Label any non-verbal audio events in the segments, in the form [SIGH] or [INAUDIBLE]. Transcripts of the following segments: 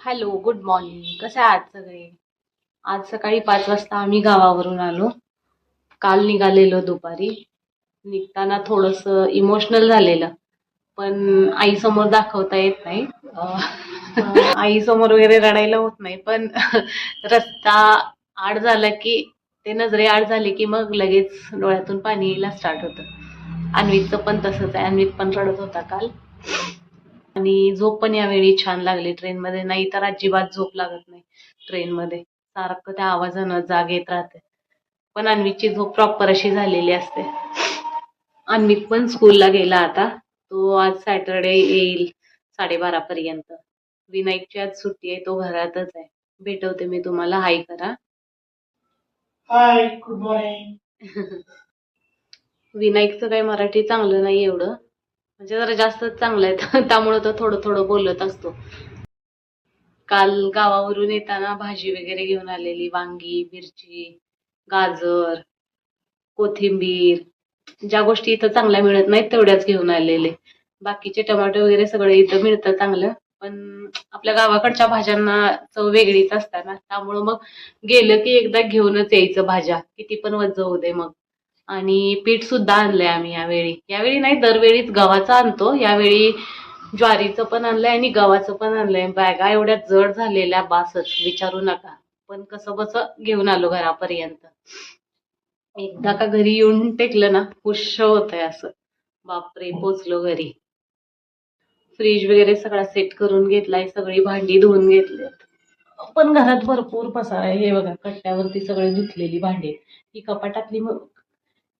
Hello good morning. कसं आहे आज सगळे? आज सकाळी पाच वाजता आम्ही गावावरून आलो. काल निघालेलो दुपारी. निघताना थोडस इमोशनल झालेलं. पण आई समोर दाखवता येत नाही. आई समोर वगैरे रडायला होत नाही. पण रस्ता आड झाला की ते नजरे आड झाले की मग लगेच डोळ्यातून पाणी यायला स्टार्ट होतं. अन्वितचं पण तसंच आहे. अन्वित पण रडत होता काल. आणि झोप पण यावेळी छान लागली ट्रेनमध्ये. नाही तर अजिबात झोप लागत नाही ट्रेनमध्ये. सारखं त्या आवाजानं जाग येत राहते. पण अन्वितची झोप प्रॉपर अशी झालेली असते. अन्वित पण स्कूलला गेला आता. तो आज सॅटरडे येईल साडेबारा पर्यंत. विनायकची आज सुट्टी आहे तो घरातच आहे. भेटवते मी तुम्हाला. हाय करा. हाय गुड मॉर्निंग [LAUGHS] विनायकचं काही मराठी चांगलं नाही एवढं. म्हणजे जरा जास्तच चांगलं आहे. [LAUGHS] त्यामुळे तो थोडं थोडं बोलत असतो. काल गावावरून येताना भाजी वगैरे घेऊन आलेली. वांगी मिरची गाजर कोथिंबीर. ज्या गोष्टी इथं चांगल्या मिळत नाहीत तेवढ्याच घेऊन आलेले. बाकीचे टमाटो वगैरे सगळं इथं मिळतं चांगलं. पण आपल्या गावाकडच्या भाज्यांना चव वेगळीच असतात ना त्यामुळं मग गेलं की एकदा घेऊनच यायचं भाज्या. किती पण वज्ज होऊ दे मग. आणि पीठ सुद्धा आणलंय आम्ही यावेळी. यावेळी नाही दरवेळीच गव्हाचं आणतो. यावेळी ज्वारीचं पण आणलंय आणि गव्हाचं पण आणलंय. बॅगा एवढ्या जड झालेल्या बासच विचारू नका. पण कसं बसं घेऊन आलो घरापर्यंत. एकदा का घरी येऊन टेकलं ना खुश आहे असं. बापरे पोचलो घरी. फ्रीज वगैरे सगळा सेट करून घेतलाय सगळी भांडी धुवून घेतली पण घरात भरपूर पसारा आहे. हे बघा कट्ट्यावरती सगळे धुतलेली भांडी. ही कपाटातली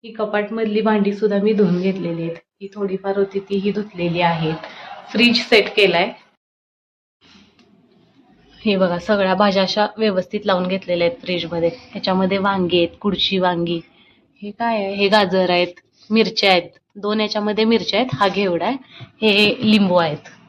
ही कपाट मधली भांडी सुद्धा मी धुवून घेतलेली आहेत. ही थोडीफार होती ती ही धुतलेली आहेत. फ्रीज सेट केलाय. हे बघा सगळ्या भाज्या अशा व्यवस्थित लावून घेतलेल्या आहेत फ्रीजमध्ये. ह्याच्यामध्ये वांगी आहेत कुडची वांगी. हे काय आहे? हे गाजर आहेत मिरच्या आहेत. दोन याच्यामध्ये मिरच्या आहेत हा घेवडा आहे. हे लिंबू आहेत.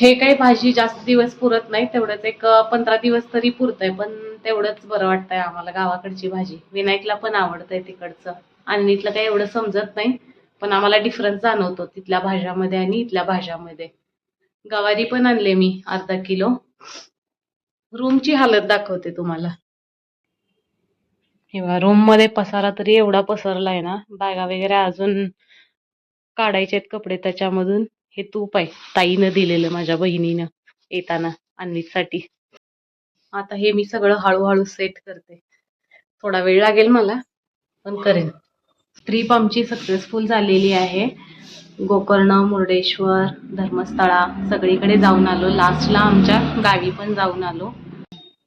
हे काही भाजी जास्त दिवस पुरत नाही तेवढंच एक पंधरा दिवस तरी पुरतंय पण तेवढंच बरं वाटतंय आम्हाला गावाकडची भाजी. विनायकला पण आवडतंय तिकडचं. आणि इथलं काही एवढं समजत नाही पण आम्हाला डिफरन्स जाणवतो तिथल्या भाज्यामध्ये आणि इथल्या भाज्यामध्ये. गवारी पण आणले मी अर्धा किलो. रूमची हालत दाखवते तुम्हाला. हे रूममध्ये पसारा तरी एवढा पसरलाय ना बॅगा वगैरे अजून काढायचे आहेत कपडे त्याच्यामधून. हे तूप आहे ताईनं दिलेलं माझ्या बहिणीनं येताना अन्वीसाठी आता हे मी सगळं हळूहळू सेट करते. थोडा वेळ लागेल मला पण करेन. ट्रिप आमची सक्सेसफुल झालेली आहे. गोकर्ण मुर्डेश्वर धर्मस्थळा सगळीकडे जाऊन आलो. लास्टला आमच्या गावी पण जाऊन आलो.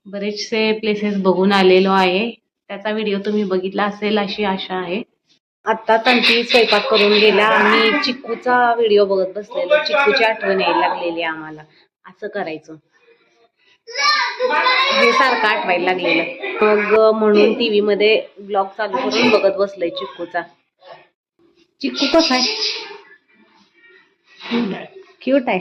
बरेचसे प्लेसेस बघून आलेलो आहे. त्याचा व्हिडिओ तुम्ही बघितला असेल अशी आशा आहे. आत्ताच आणखी स्वयंपाक करून गेल्या आम्ही चिक्कूचा व्हिडिओ बघत बसलेलो. चिक्कूची आठवण यायला लागलेली आम्हाला. असं करायचं. हे सारखं आठवायला लागलेलं. मग म्हणून टीव्ही मध्ये ब्लॉग चालू करून बघत बसलोय चिक्कूचा चिक्कू कसा आहे? क्यूट आहे.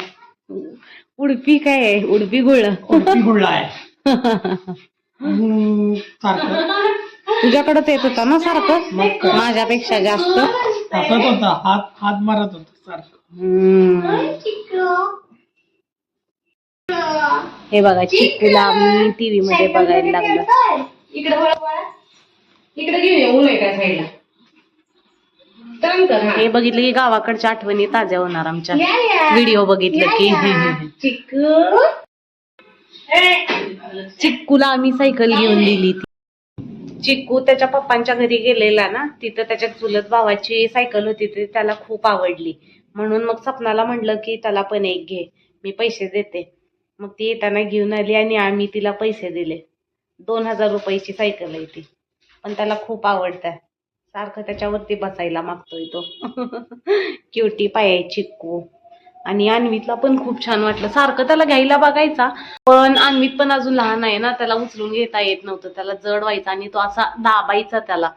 उडपी काय आहे? उडपी गुळ. कुर्ती गुळला आहे. [LAUGHS] सारखं. तुझ्याकडेच येत होता ना सारखं? माझ्यापेक्षा जास्त? हसत होता हात हात मारत होता सारखं. हे बघा चिक्कूला आम्ही टीव्ही मध्ये बघायला लागलो. इकडे इकडे घेऊन काय साईडला. हा. बघितलं की गावाकडच्या आठवणी ताज्या होणार आमच्या. व्हिडिओ बघितलं की. चिक्कू चिक्कूला आम्ही सायकल घेऊन दिली चिकू चिक्कू त्याच्या पप्पांच्या घरी गेलेला ना तिथं त्याच्या चुलत भावाची सायकल होती ती त्याला खूप आवडली. म्हणून मग सपनाला म्हणलं की त्याला पण एक घे मी पैसे देते. मग ती येताना घेऊन आली आणि आम्ही तिला पैसे दिले. दोन हजार रुपयाची सायकल आहे ती. पण त्याला खूप आवडतं सारखं त्याच्यावरती बसायला मागतोय तो. क्युटी पाय चिकू चिक्कू. आणि अन्वितला पण खूप छान वाटलं. सारखं त्याला घ्यायला बघायचा पण अन्वित पण अजून लहान आहे ना त्याला उचलून घेता येत नव्हतं. त्याला जड व्हायचा आणि तो असा दाबायचा त्याला.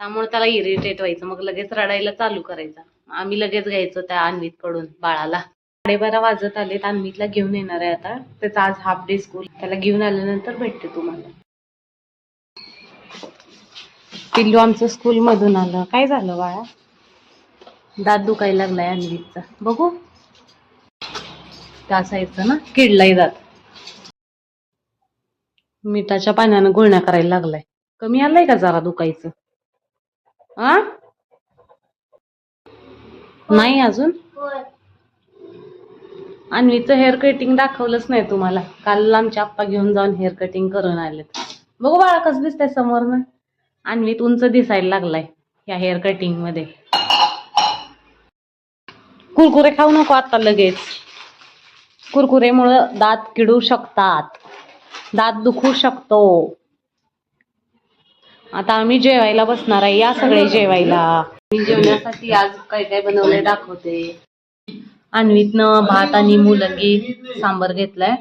त्यामुळे त्याला इरिटेट व्हायचं. मग लगेच रडायला चालू करायचा. आम्ही लगेच घ्यायचो त्या अन्वित कडून बाळाला. साडेबारा वाजत आलेत अन्वितला घेऊन येणार आहे आता. त्याचा आज हाफ डे स्कूल त्याला घेऊन आल्यानंतर भेटते तुम्हाला. पिल्लू आमचं स्कूल मधून आलं. काय झालं बाळा? दात दुखायला लागलाय अन्वितचा. बघू. त्या साईडचा ना किडलाही जात. मिठाच्या पाण्यानं गुळण्या करायला लागलाय. कमी आलाय का जरा दुखायचं? आ? नाही अजून? अन्वीचं हेअर कटिंग दाखवलंच नाही तुम्हाला. काल आमच्या आप्पा घेऊन जाऊन हेअर कटिंग करून आलेत. बघू बाळा कसं दिसतंय समोरनं. अन्वीत उंच दिसायला लागलाय या हेअर कटिंगमध्ये. कुरकुरे खाऊ नको आता लगेच. कुरकुरेमुळं दात किडू शकतात. दात दुखू शकतो. आता आम्ही जेवायला बसणार आहे. या सगळे जेवायला. मी जेवण्यासाठी आज काय काय बनवलंय दाखवते. अन्वीतनं भात आणि मुलंगी सांबर घेतलाय.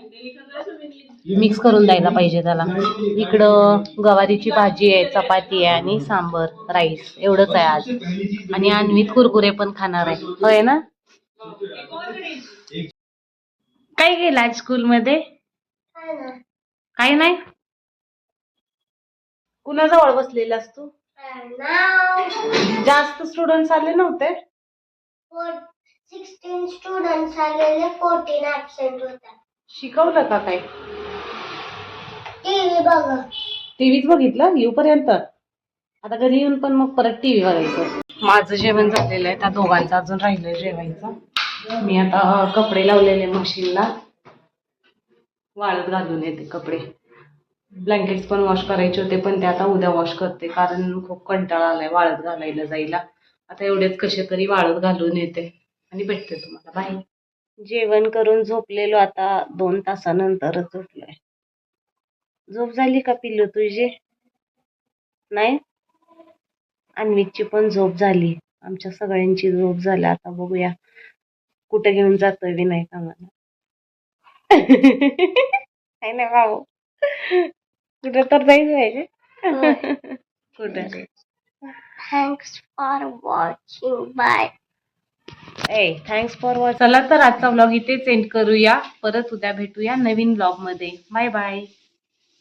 मिक्स करून द्यायला पाहिजे त्याला. इकडं गवारीची भाजी आहे चपाती आहे आणि सांबर राईस. एवढंच आहे आज. आणि अन्वीत कुरकुरे पण खाणार आहे. होय ना? काय गेला आज स्कूलमध्ये काय नाही. कुणाजवळ बसलेलास तू? जास्त स्टुडंट आले नव्हते? सिक्स्टीन स्टुडंट्स आलेले फोर्टीन ऍबसेंट होत्या. शिकवलं का काय टीव्ही बघा. टीव्हीच बघितलं येऊपर्यंत? आता घरी येऊन पण मग परत टीव्ही बघायचं. माझं जेवण झालेलं आहे त्या दोघांचं अजून राहिलंय जेवायचं. मी आता कपडे लावलेले मशीनला. वाळत घालून येते कपडे. ब्लँकेट्स पण वॉश करायचे होते पण ते आता उद्या वॉश करते कारण खूप कंटाळा आलाय वाळत घालायला जायला. आता एवढेच कसे तरी वाळत घालून येते. आणि भेटते तुम्हाला. बाय जेवण करून झोपलेलो आता दोन तासानंतरच झोपलोय. झोप झाली का पिल्लू तुझी? नाही? अन्वीची पण झोप झाली. आमच्या सगळ्यांची झोप झाली. आता बघूया. कुठे घेऊन जातोय विनायक आम्हाला? आहे ना भाऊ. कुठे तर जायचं पाहिजे कुठे थँक्स फॉर वॉचिंग बाय ए थँक्स फॉर वॉच चला तर आजचा व्लॉग इथे सेंड करूया. परत उद्या भेटूया नवीन व्लॉगमध्ये. Bye bye